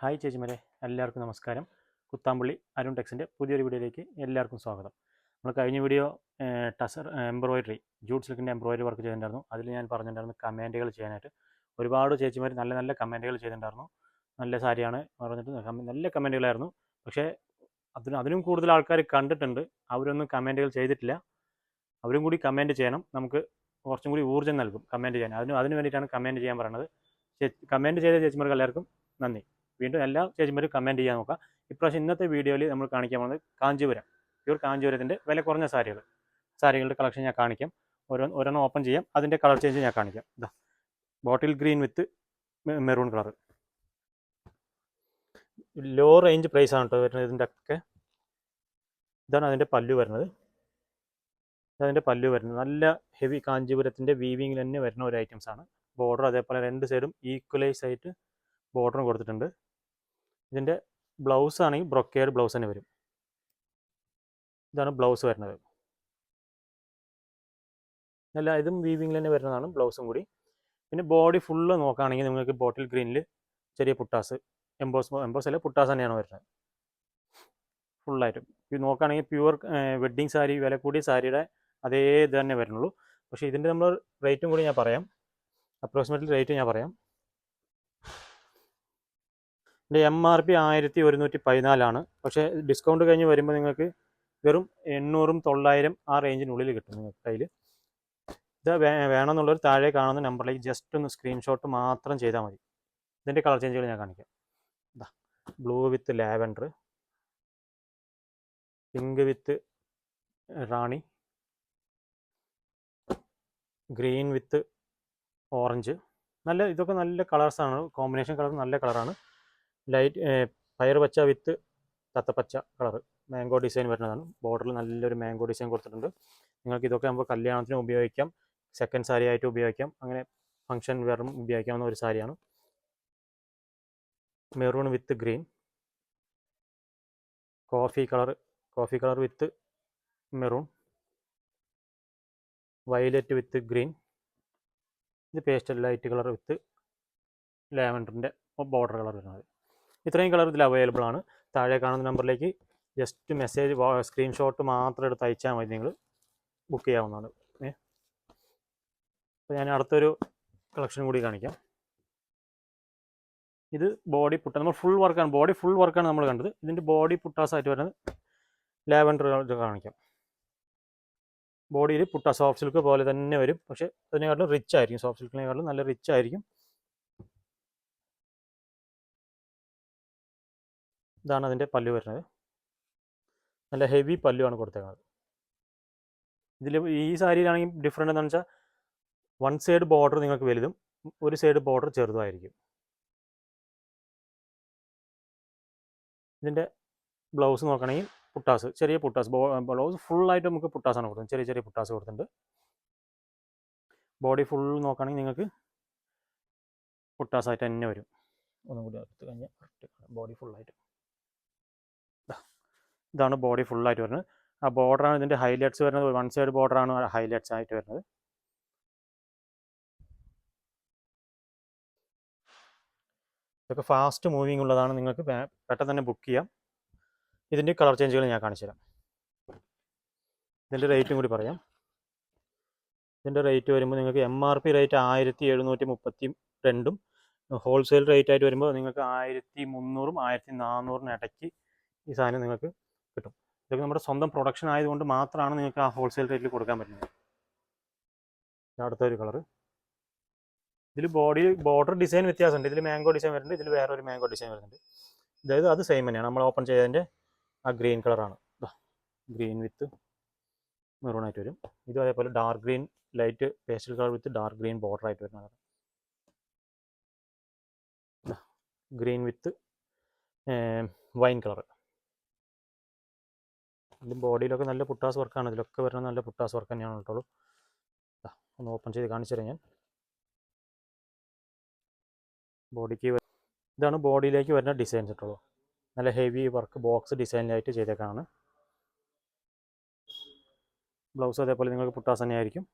Hi ചേച്ചിമാരെ എല്ലാവർക്കും നമസ്കാരം. കുത്താമ്പള്ളി അരുൺ ടെക്സിന്റെ പുതിയൊരു വീഡിയോയിലേക്ക് എല്ലാവർക്കും സ്വാഗതം. നമ്മൾ കഴിഞ്ഞ വീഡിയോ ടസർ എംബ്രോയിഡറി ജൂട്ട് സിൽക്കിന്റെ എംബ്രോയിഡറി വർക്ക് ചെയ്തിട്ടുണ്ടായിരുന്നു. അതിൽ ഞാൻ പറഞ്ഞിട്ടുണ്ടായിരുന്നു കമന്റുകൾ ചെയ്യാനായിട്ട്. ഒരുപാട് ചേച്ചിമാർ നല്ല നല്ല കമന്റുകൾ ചെയ്തിട്ടുണ്ടായിരുന്നു. നല്ല സാരിയാണ് പറഞ്ഞിട്ട് നല്ല കമന്റുകളായിരുന്നു. പക്ഷേ അതിന് അതിനും കൂടുതൽ ആൾക്കാർ കണ്ടിട്ടുണ്ട്. അവരൊന്നും കമന്റുകൾ ചെയ്തിട്ടില്ല. അവരും കൂടി കമന്റ് ചെയ്യണം. നമുക്ക് കുറച്ചും കൂടി ഊർജം നൽകും കമന്റ് ചെയ്യാൻ. അതിന് അതിന് വേണ്ടിയിട്ടാണ് കമന്റ് ചെയ്യാൻ പറയുന്നത്. കമന്റ് ചെയ്ത ചേച്ചിമാർക്ക് എല്ലാവർക്കും നന്ദി. വീണ്ടും എല്ലാ ചേച്ചിമാരും കമന്റ് ചെയ്യാൻ നോക്കാം. ഇപ്രാവശ്യം ഇന്നത്തെ വീഡിയോയിൽ നമ്മൾ കാണിക്കാൻ പോകുന്നത് കാഞ്ചീപുരം. പ്യൂർ കാഞ്ചീപുരത്തിന്റെ വില കുറഞ്ഞ സാരികൾ. സാരികളുടെ കളക്ഷൻ ഞാൻ കാണിക്കാം. ഓരോ ഓരോന്നും ഓപ്പൺ ചെയ്യാം. അതിന്റെ കളർ ചേഞ്ച് ഞാൻ കാണിക്കാം. ഇതാ bottle green with maroon colour low range price ആണ് കേട്ടോ വരുന്നത് ഇതിന്റെ ഒക്കെ ഇതാണ് അതിന്റെ പല്ലു വരുന്നത്. അതിന്റെ പല്ലു വരുന്നത്. നല്ല ഹെവി കാഞ്ചീപുരത്തിന്റെ വീവിങ്ങിൽ തന്നെ വരുന്ന ഒരു ഐറ്റംസ് ആണ്. ബോർഡർ അതേപോലെ രണ്ട് സൈഡും ഈക്വലൈസ് ആയിട്ട് ബോർഡറും കൊടുത്തിട്ടുണ്ട്. ഇതിന്റെ ബ്ലൗസ് ആണെങ്കിൽ ബ്രൊക്കേഡ് ബ്ലൗസ് തന്നെ വരും. ഇതാണ് ബ്ലൗസ് വരുന്നത്. അല്ല ഇതും വീവിങ്ങിൽ തന്നെ വരുന്നതാണ് ബ്ലൗസും കൂടി. പിന്നെ ബോഡി ഫുള്ള് നോക്കുകയാണെങ്കിൽ നിങ്ങൾക്ക് ബോട്ടിൽ ഗ്രീനിൽ ചെറിയ പുട്ടാസ് എംബോസ് എംബോസ് അല്ല പുട്ടാസ് തന്നെയാണ് വരുന്നത്. ഫുള്ളായിട്ടും നോക്കുകയാണെങ്കിൽ പ്യുവർ വെഡ്ഡിങ് സാരി വില കൂടിയ സാരിയുടെ അതേ ഇത് തന്നെ വരുന്നുള്ളൂ. പക്ഷേ ഇതിന്റെ നമ്മൾ റേറ്റും കൂടി ഞാൻ പറയാം. അപ്രോക്സിമേറ്റ്ലി റേറ്റ് ഞാൻ പറയാം. ഇതിന്റെ എം ആർ പി ആയിരത്തി ഒരുന്നൂറ്റി പതിനാലാണ് പക്ഷേ ഡിസ്കൗണ്ട് കഴിഞ്ഞ് വരുമ്പോൾ നിങ്ങൾക്ക് വെറും എണ്ണൂറും തൊള്ളായിരം ആ റേഞ്ചിനുള്ളിൽ കിട്ടും നിങ്ങൾക്ക് കയ്യിൽ. ഇത് വേണമെന്നുള്ളൊരു താഴെ കാണുന്ന നമ്പറിലേക്ക് ജസ്റ്റ് ഒന്ന് സ്ക്രീൻഷോട്ട് മാത്രം ചെയ്താൽ മതി. ഇതിന്റെ കളർ ചേഞ്ചുകൾ ഞാൻ കാണിക്കാം. ഇതാ blue with lavender pink with rani green with orange നല്ല ഇതൊക്കെ നല്ല കളേഴ്സാണ് കോമ്പിനേഷൻ കളർ നല്ല കളറാണ് ലൈറ്റ് പയർ പച്ച വിത്ത് തത്തപ്പച്ച കളർ മാംഗോ ഡിസൈൻ വരുന്നതാണ്. ബോർഡറിൽ നല്ലൊരു മാംഗോ ഡിസൈൻ കൊടുത്തിട്ടുണ്ട്. നിങ്ങൾക്ക് ഇതൊക്കെ നമുക്ക് കല്യാണത്തിന് ഉപയോഗിക്കാം. സെക്കൻഡ് സാരി ആയിട്ട് ഉപയോഗിക്കാം. അങ്ങനെ ഫംഗ്ഷൻ വെറും ഉപയോഗിക്കാവുന്ന ഒരു സാരിയാണ് maroon with green coffee colour coffee colour with maroon violet with green ഇത് പേസ്റ്റൽ ലൈറ്റ് കളർ വിത്ത് ലാവൻഡറിന്റെ ബോർഡർ കളർ വരുന്നത്. ഇത്രയും കളർ ഇതിൽ അവൈലബിൾ ആണ്. താഴെ കാണുന്ന നമ്പറിലേക്ക് ജസ്റ്റ് മെസ്സേജ് സ്ക്രീൻഷോട്ട് മാത്രം എടുത്ത് അയച്ചാൽ മതി നിങ്ങൾ. ബുക്ക് ചെയ്യാവുന്നതാണ്. ഏ? അപ്പോൾ ഞാൻ അടുത്തൊരു കളക്ഷൻ കൂടി കാണിക്കാം. ഇത് ബോഡി പുട്ട നമ്മൾ ഫുൾ വർക്കാണ് ബോഡി ഫുൾ വർക്കാണ് നമ്മൾ കണ്ടത്. ഇതിന്റെ ബോഡി പുട്ടാസ് ആയിട്ട് വരുന്നത് ലാവൻഡർ കാണിക്കാം. ബോഡിയിൽ പുട്ട സോഫ്റ്റ് സിൽക്ക് പോലെ തന്നെ വരും. പക്ഷേ അതിനെക്കാട്ടിലും റിച്ച് ആയിരിക്കും. സോഫ്റ്റ് സിൽക്കിനെക്കാട്ടിലും നല്ല റിച്ച് ആയിരിക്കും. ഇതാണ് അതിന്റെ പല്ലു വരുന്നത്. നല്ല ഹെവി പല്ലുവാണ് കൊടുത്തേക്കുന്നത്. ഇതിൽ ഈ സാരിയിലാണെങ്കിൽ ഡിഫറെന്റ് എന്താണെന്ന് വെച്ചാൽ വൺ സൈഡ് ബോർഡർ നിങ്ങൾക്ക് വലുതും ഒരു സൈഡ് ബോർഡർ ചെറുതുമായിരിക്കും. ഇതിന്റെ ബ്ലൗസ് നോക്കണമെങ്കിൽ പുട്ടാസ് ചെറിയ പുട്ടാസ്. ബ്ലൗസ് ഫുള്ളായിട്ട് നമുക്ക് പുട്ടാസാണ് കൊടുക്കുന്നത്. ചെറിയ ചെറിയ പുട്ടാസ് കൊടുത്തിട്ടുണ്ട്. ബോഡി ഫുൾ നോക്കുകയാണെങ്കിൽ നിങ്ങൾക്ക് പുട്ടാസായിട്ട് തന്നെ വരും. ഒന്നും കൂടി അടുത്ത് കഴിഞ്ഞാൽ ബോഡി ഫുള്ളായിട്ട് ഇതാണ് ബോഡി ഫുള്ളായിട്ട് വരുന്നത്. ആ ബോർഡറാണ് ഇതിന്റെ ഹൈലൈറ്റ്സ് വരുന്നത്. വൺ സൈഡ് ബോർഡറാണ് ഹൈലൈറ്റ്സ് ആയിട്ട് വരുന്നത്. ഇതൊക്കെ ഫാസ്റ്റ് മൂവിങ് ഉള്ളതാണ്. നിങ്ങൾക്ക് പെട്ടെന്ന് തന്നെ ബുക്ക് ചെയ്യാം. ഇതിന്റെ കളർ ചേഞ്ചുകൾ ഞാൻ കാണിച്ചു തരാം. ഇതിന്റെ റേറ്റും കൂടി പറയാം. ഇതിന്റെ റേറ്റ് വരുമ്പോൾ നിങ്ങൾക്ക് എം ആർ പി റേറ്റ് ആയിരത്തി എഴുന്നൂറ്റി മുപ്പത്തി രണ്ടും ഹോൾസെയിൽ റേറ്റ് ആയിട്ട് വരുമ്പോൾ നിങ്ങൾക്ക് ആയിരത്തി മുന്നൂറും ആയിരത്തി നാനൂറിന് ഇടയ്ക്ക് ഈ സാധനം നിങ്ങൾക്ക് കിട്ടും. ഇതൊക്കെ നമ്മുടെ സ്വന്തം പ്രൊഡക്ഷൻ ആയതുകൊണ്ട് മാത്രമാണ് നിങ്ങൾക്ക് ആ ഹോൾസെയിൽ റേറ്റിൽ കൊടുക്കാൻ പറ്റുന്നത്. അടുത്തൊരു കളർ ഇതിൽ ബോഡി ബോർഡർ ഡിസൈൻ വ്യത്യാസമുണ്ട്. ഇതിൽ മാംഗോ ഡിസൈൻ വരുന്നുണ്ട്. ഇതിൽ വേറെ ഒരു മാംഗോ ഡിസൈൻ വരുന്നുണ്ട്. അതായത് അത് സെയിം തന്നെയാണ്. നമ്മൾ ഓപ്പൺ ചെയ്തതിന്റെ ആ ഗ്രീൻ കളറാണ് ഗ്രീൻ വിത്ത് മെറൂൺ ആയിട്ട് വരും. ഇതും അതേപോലെ dark green light pastel colour with dark green border ആയിട്ട് colour green with wine colour ഇതിലും ബോഡിയിലൊക്കെ നല്ല പുട്ടാസ് വർക്കാണ്. ഇതിലൊക്കെ വരുന്ന നല്ല പുട്ടാസ് വർക്ക് തന്നെയാണ് കേട്ടോളൂ ഒന്ന് ഓപ്പൺ ചെയ്ത് കാണിച്ചു തരാം ഞാൻ. ബോഡിക്ക് ഇതാണ് ബോഡിയിലേക്ക് വരുന്ന ഡിസൈൻസ് കേട്ടോളൂ നല്ല ഹെവി വർക്ക് ബോക്സ് ഡിസൈനിലായിട്ട് ചെയ്തേക്കാണ്. ബ്ലൗസ് അതേപോലെ നിങ്ങൾക്ക് പുട്ടാസ് തന്നെയായിരിക്കും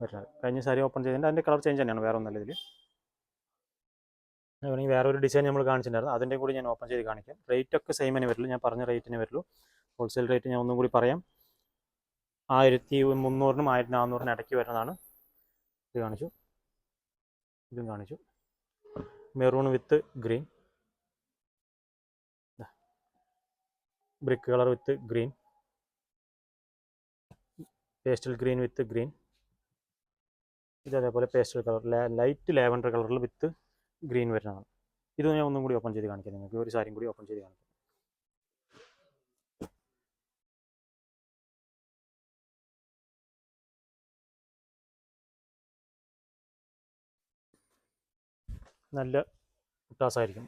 വരുന്നത്. കഴിഞ്ഞ സാരി ഓപ്പൺ ചെയ്തിട്ട് അതിന്റെ കളർ ചേഞ്ച് തന്നെയാണ് വേറെ ഒന്നല്ല ഇതിൽ വേണമെങ്കിൽ വേറെ ഒരു ഡിസൈൻ നമ്മൾ കാണിച്ചിട്ടുണ്ടായിരുന്നു. അതിന്റെ കൂടി ഞാൻ ഓപ്പൺ ചെയ്ത് കാണിക്കാം. റേറ്റ് ഒക്കെ സെയിം തന്നെ വരുള്ളൂ. ഞാൻ പറഞ്ഞ റേറ്റിന് വരുള്ളൂ. ഹോൾസെയിൽ റേറ്റ് ഞാൻ ഒന്നും കൂടി പറയാം. ആയിരത്തി മുന്നൂറിനും ആയിരത്തി നാനൂറിനും ഇടയ്ക്ക് വരുന്നതാണ്. ഇത് കാണിച്ചു. ഇതും കാണിച്ചു. Maroon with green. Brick colour with green. Pastel green with green. ഇത് അതേപോലെ പേസ്റ്റൽ കളർ ലൈറ്റ് ലാവൻഡർ കളറിൽ വിത്ത് ഗ്രീൻ വരുന്നതാണ്. ഇത് ഞാൻ ഒന്നും കൂടി ഓപ്പൺ ചെയ്ത് കാണിക്കാം നിങ്ങൾക്ക്. ഒരു സാരിയും കൂടി ഓപ്പൺ ചെയ്ത് കാണിക്കാം. നല്ല മുട്ടാസായിരിക്കും.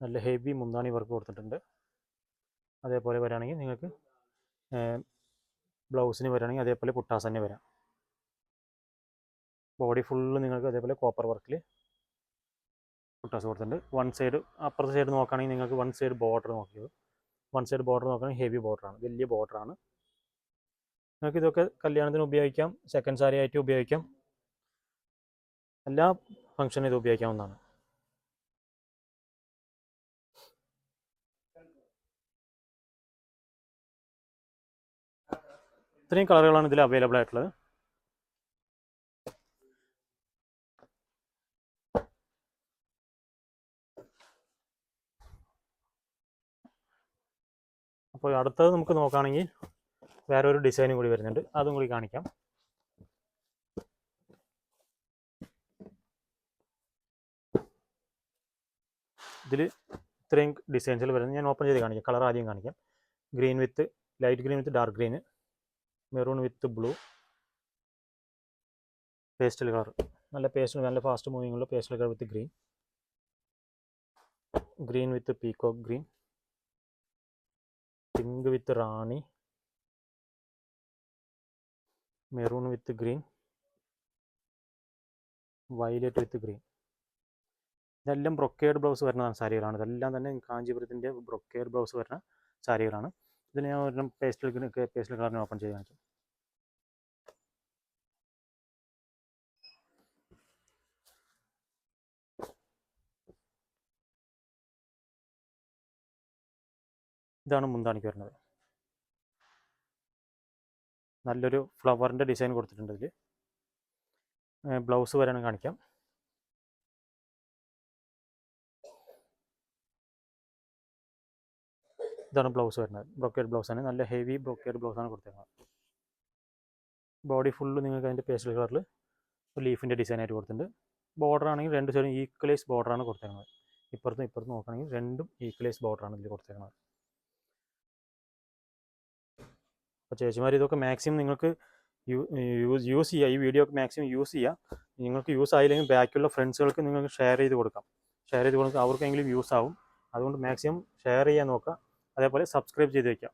നല്ല ഹെവി മുന്താണി വർക്ക് കൊടുത്തിട്ടുണ്ട്. അതേപോലെ വരാണെങ്കിൽ നിങ്ങൾക്ക് ബ്ലൗസിന് വരാണെങ്കിൽ അതേപോലെ പുട്ടാസ് തന്നെ വരാം. ബോഡി ഫുള്ള് നിങ്ങൾക്ക് അതേപോലെ കോപ്പർ വർക്കിൽ പുട്ടാസ് കൊടുത്തിട്ടുണ്ട്. വൺ സൈഡ് അപ്പുറത്തെ സൈഡ് നോക്കുകയാണെങ്കിൽ നിങ്ങൾക്ക് വൺ സൈഡ് ബോർഡർ നോക്കിയത്. വൺ സൈഡ് ബോർഡർ നോക്കുകയാണെങ്കിൽ ഹെവി ബോർഡറാണ് വലിയ ബോർഡറാണ് നിങ്ങൾക്ക് ഇതൊക്കെ കല്യാണത്തിന് ഉപയോഗിക്കാം സെക്കൻഡ് സാരി ആയിട്ട് ഉപയോഗിക്കാം. എല്ലാ ഫംഗ്ഷനും ഇത് ഉപയോഗിക്കാവുന്നതാണ്. ഇത്രയും കളറുകളാണ് ഇതിൽ അവൈലബിൾ ആയിട്ടുള്ളത്. അപ്പോൾ അടുത്തത് നമുക്ക് നോക്കുകയാണെങ്കിൽ വേറെ ഒരു ഡിസൈനും കൂടി വരുന്നുണ്ട്. അതും കൂടി കാണിക്കാം. ഇതിൽ ഇത്രയും ഡിസൈൻസിൽ വരുന്നത് ഞാൻ ഓപ്പൺ ചെയ്ത് കാണിക്കാം. കളർ ആദ്യം കാണിക്കാം. Green with light green with dark green maroon with blue pastel colour നല്ല പേസ്റ്റൽ നല്ല ഫാസ്റ്റ് മൂവിങ് ഉള്ള pastel colour with green green with peacock green pink with rani. Maroon with green violet with green ഇതെല്ലാം brocade blouse വരുന്നതാണ് സാരികളാണ്. ഇതെല്ലാം തന്നെ കാഞ്ചീപുരത്തിന്റെ brocade blouse വരുന്ന സാരികളാണ്. ഇതിൽ ഞാൻ ഒരെണ്ണം പേസ്റ്റൽ പേസ്റ്റൽ കളറിന് ഓപ്പൺ ചെയ്ത് കാണിച്ചു. ഇതാണ് മുന്താണിക്ക് വരുന്നത്. നല്ലൊരു ഫ്ലവറിന്റെ ഡിസൈൻ കൊടുത്തിട്ടുണ്ട് ഇതിൽ ബ്ലൗസ് വരാനും കാണിക്കാം. ഇതാണ് ബ്ലൗസ് വരുന്നത്. ബ്രോക്കേഡ് ബ്ലൗസ് ആണ്. നല്ല ഹെവി ബ്രോക്കേഡ് ബ്ലൗസ് ആണ് കൊടുത്തേക്കുന്നത്. ബോഡി ഫുള്ള് നിങ്ങൾക്ക് അതിന്റെ പേസ്റ്റൽ കളറിൽ ലീഫിന്റെ ഡിസൈൻ ആയിട്ട് കൊടുത്തിട്ടുണ്ട്. ബോർഡർ ആണെങ്കിൽ രണ്ട് സൈഡും ഈക്വലൈസ് ബോർഡറാണ് കൊടുത്തേക്കുന്നത്. ഇപ്പുറത്തും ഇപ്പുറത്തും നോക്കുകയാണെങ്കിൽ രണ്ടും ഈക്വലൈസ് ബോർഡറാണ് ഇതിൽ കൊടുത്തേക്കുന്നത്. അപ്പോൾ ചേച്ചിമാർ ഇതൊക്കെ മാക്സിമം നിങ്ങൾക്ക് യൂസ് യൂസ് ചെയ്യുക ഈ വീഡിയോ ഒക്കെ മാക്സിമം യൂസ് ചെയ്യുക നിങ്ങൾക്ക് യൂസ് ആയില്ലെങ്കിൽ ബാക്കിയുള്ള ഫ്രണ്ട്സുകൾക്ക് നിങ്ങൾക്ക് ഷെയർ ചെയ്ത് കൊടുക്കാം. ഷെയർ ചെയ്ത് കൊടുക്കുക അവർക്കെങ്കിലും യൂസ് ആവും. അതുകൊണ്ട് മാക്സിമം ഷെയർ ചെയ്യാൻ നോക്കുക. അതേപോലെ സബ്സ്ക്രൈബ് ചെയ്ത് വയ്ക്കുക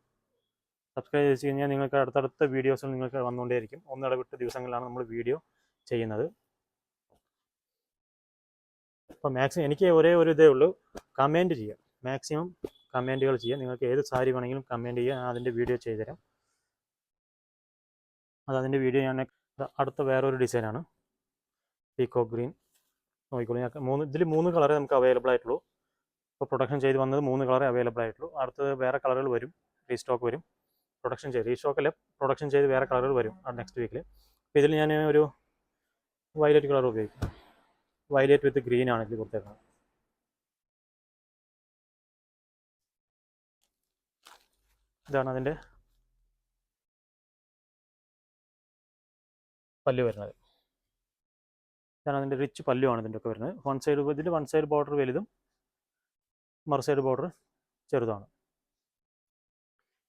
സബ്സ്ക്രൈബ് ചെയ്ത് കഴിഞ്ഞാൽ നിങ്ങൾക്ക് അടുത്തടുത്ത വീഡിയോസ് നിങ്ങൾക്ക് വന്നുകൊണ്ടേയിരിക്കും. ഒന്നിടവിട്ട ദിവസങ്ങളിലാണ് നമ്മൾ വീഡിയോ ചെയ്യുന്നത്. അപ്പോൾ മാക്സിമം എനിക്ക് ഒരേ ഒരു ഇതേ ഉള്ളൂ. കമന്റ് ചെയ്യുക മാക്സിമം കമന്റുകൾ ചെയ്യുക നിങ്ങൾക്ക് ഏത് സാരി വേണമെങ്കിലും കമന്റ് ചെയ്യുക ഞാൻ അതിന്റെ വീഡിയോ ചെയ്തുതരാം. അത് അതിന്റെ വീഡിയോ ഞാൻ അടുത്ത വേറൊരു ഡിസൈനാണ് പീക്കോ ഗ്രീൻ നോക്കിക്കോളൂ. ഞാൻ മൂന്ന് ഇതിൽ മൂന്ന് കളറേ നമുക്ക് അവൈലബിൾ ആയിട്ടുള്ളൂ. ഇപ്പോൾ പ്രൊഡക്ഷൻ ചെയ്ത് വന്നത് മൂന്ന് കളറേ അവൈലബിൾ ആയിട്ടുള്ളൂ. അടുത്തത് വേറെ കളറുകൾ വരും. റീസ്റ്റോക്ക് വരും. പ്രൊഡക്ഷൻ ചെയ്ത് റീസ്റ്റോക്ക് അല്ല പ്രൊഡക്ഷൻ ചെയ്ത് വേറെ കളറുകൾ വരും നെക്സ്റ്റ് വീക്കിൽ അപ്പോൾ ഇതിൽ ഞാൻ ഒരു വയലറ്റ് കളർ ഉപയോഗിക്കും. വയലറ്റ് വിത്ത് ഗ്രീൻ ആണ് ഇതിൽ കൊടുത്തേക്കുന്നത്. ഇതാണ് അതിന്റെ പല്ല് വരുന്നത്. ഇതാണ് അതിന്റെ റിച്ച് പല്ലുമാണ് ഇതിന്റെ ഒക്കെ വരുന്നത്. വൺ സൈഡ് ഇതിന്റെ വൺ സൈഡ് ബോർഡർ വലുതും മറു സൈഡ് ബോർഡർ ചെറുതാണ്.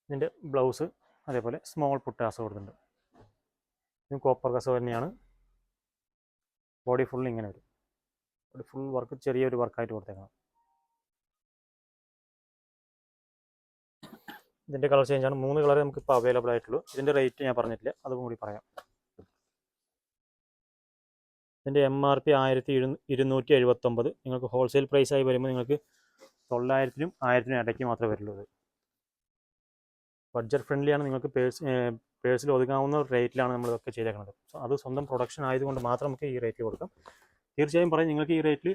ഇതിന്റെ ബ്ലൗസ് അതേപോലെ സ്മോൾ പുട്ടാസ് കൊടുത്തിട്ടുണ്ട്. ഇതും കോപ്പർ കസ തന്നെയാണ്. ബോഡി ഫുൾ ഇങ്ങനെ വരും. ബോഡി ഫുൾ വർക്ക് ചെറിയൊരു വർക്കായിട്ട് കൊടുത്തേക്കണം. ഇതിന്റെ കളർ ചേഞ്ച് ആണ്. മൂന്ന് കളർ നമുക്ക് ഇപ്പോൾ അവൈലബിൾ ആയിട്ടുള്ളൂ. ഇതിന്റെ റേറ്റ് ഞാൻ പറഞ്ഞിട്ടില്ല. അതും കൂടി പറയാം. ഇതിന്റെ എം ആർ പി ആയിരത്തി ഇരുന്നൂറ്റി എഴുപത്തൊമ്പത്. നിങ്ങൾക്ക് ഹോൾസെയിൽ പ്രൈസായി വരുമ്പോൾ നിങ്ങൾക്ക് തൊള്ളായിരത്തിനും ആയിരത്തിനും ഇടയ്ക്ക് മാത്രമേ വരുള്ളൂ ബഡ്ജറ്റ് ഫ്രണ്ട്ലിയാണ് നിങ്ങൾക്ക് പേഴ്സ് പേഴ്സിൽ ഒതുങ്ങാവുന്ന റേറ്റിലാണ് നമ്മൾ ഇതൊക്കെ ചെയ്തേക്കുന്നത് സോ അത് സ്വന്തം പ്രൊഡക്ഷൻ ആയതുകൊണ്ട് മാത്രം നമുക്ക് ഈ റേറ്റ് കൊടുക്കാം. തീർച്ചയായും പറയും നിങ്ങൾക്ക് ഈ റേറ്റിൽ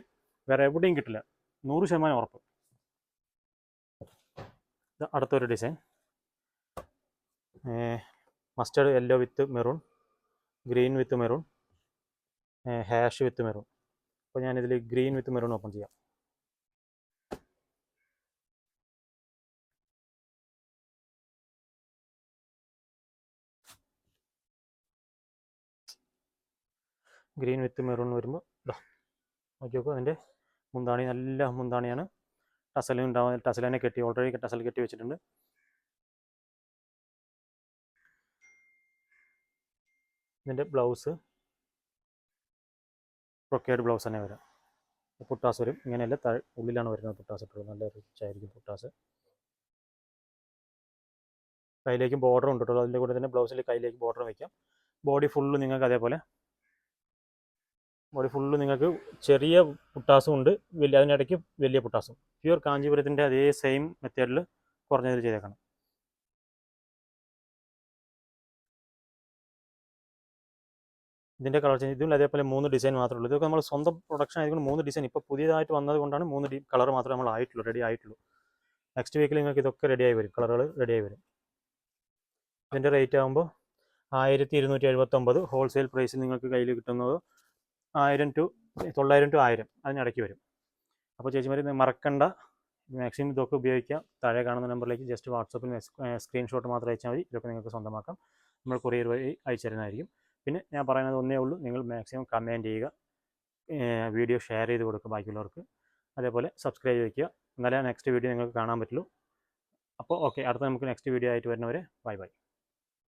വേറെ എവിടെയും കിട്ടില്ല. നൂറ് ശതമാനം ഉറപ്പ്. ഇത് അടുത്തൊരു design mustard yellow with maroon green with maroon ash with maroon അപ്പോൾ ഞാനിതിൽ ഗ്രീൻ വിത്ത് മെറൂൺ ഓപ്പൺ ചെയ്യാം. ഗ്രീൻ വിത്ത് മെറൂൺ വരുമ്പോൾ ഇതാ നോക്കി നോക്കൂ അതിന്റെ മുന്താണി നല്ല മുന്താണിയാണ്. ടസൽ ഉണ്ടാവും ടസലിനെ കെട്ടി ഓൾറെഡി ടസൽ കെട്ടി വെച്ചിട്ടുണ്ട്. ഇതിന്റെ ബ്ലൗസ് പ്രൊക്കേഡ് ബ്ലൗസ് തന്നെ വരാം. പുട്ടാസ് വരും. ഇങ്ങനെയല്ല താഴെ ഉള്ളിലാണ് വരുന്നത് പുട്ടാസ് ഇട്ടുള്ളത് നല്ല റിച്ച് ആയിരിക്കും പുട്ടാസ്. കയ്യിലേക്ക് ബോർഡർ ഉണ്ട് കേട്ടോ. അതിന്റെ കൂടെ തന്നെ ബ്ലൗസിൽ കയ്യിലേക്ക് ബോർഡർ വയ്ക്കാം ബോഡി ഫുള്ള് നിങ്ങൾക്ക് അതേപോലെ ബോഡി ഫുള്ള് നിങ്ങൾക്ക് ചെറിയ പുട്ടാസും ഉണ്ട് വലിയ അതിനിടയ്ക്ക് വലിയ പുട്ടാസും പ്യൂർ കാഞ്ചീപുരത്തിന്റെ അതേ സെയിം മെത്തേഡിൽ കുറഞ്ഞതിൽ ചെയ്തേക്കണം. ഇതിന്റെ കളർ ചേഞ്ച് ഇതിൽ അതേപോലെ മൂന്ന് ഡിസൈൻ മാത്രമേ ഉള്ളൂ. ഇതൊക്കെ നമ്മൾ സ്വന്തം പ്രൊഡക്ഷൻ ആയതുകൊണ്ട് മൂന്ന് ഡിസൈൻ ഇപ്പോൾ പുതിയതായിട്ട് വന്നത് കൊണ്ടാണ് മൂന്ന് കളർ മാത്രമേ നമ്മൾ ആയിട്ടുള്ളൂ റെഡി ആയിട്ടുള്ളൂ. നെക്സ്റ്റ് വീക്കിൽ നിങ്ങൾക്ക് ഇതൊക്കെ റെഡി ആയി വരും. കളറുകൾ റെഡി ആയി വരും. ഇതിന്റെ റേറ്റ് ആകുമ്പോൾ ആയിരത്തി ഇരുന്നൂറ്റി എഴുപത്തൊമ്പത് ഹോൾസെയിൽ പ്രൈസിൽ നിങ്ങൾക്ക് കയ്യിൽ കിട്ടുന്നത് ആയിരം ടു തൊള്ളായിരം ടു ആയിരം അതിനിടയ്ക്ക് വരും. അപ്പോൾ ചേച്ചിമാർ മറക്കണ്ട. മാക്സിമം ഇതൊക്കെ ഉപയോഗിക്കാം. താഴെ കാണുന്ന നമ്പറിലേക്ക് ജസ്റ്റ് വാട്സപ്പിൽ സ്ക്രീൻഷോട്ട് മാത്രം അയച്ചാൽ മതി. ഇതൊക്കെ നിങ്ങൾക്ക് സ്വന്തമാക്കാം. നമ്മൾ കൊറിയർ വഴി അയച്ചു തരുന്നതായിരിക്കും പിന്നെ ഞാൻ പറയുന്നത് ഒന്നേ ഉള്ളൂ. നിങ്ങൾ മാക്സിമം കമന്റ് ചെയ്യുക. വീഡിയോ ഷെയർ ചെയ്ത് കൊടുക്കുക ബാക്കിയുള്ളവർക്ക്. അതേപോലെ സബ്സ്ക്രൈബ് ചെയ്യുക എന്നാലേ നെക്സ്റ്റ് വീഡിയോ നിങ്ങൾക്ക് കാണാൻ പറ്റുള്ളൂ. അപ്പോൾ ഓക്കെ. അടുത്ത നമുക്ക് നെക്സ്റ്റ് വീഡിയോ ആയിട്ട് വരുന്നവരെ ബൈ ബൈ.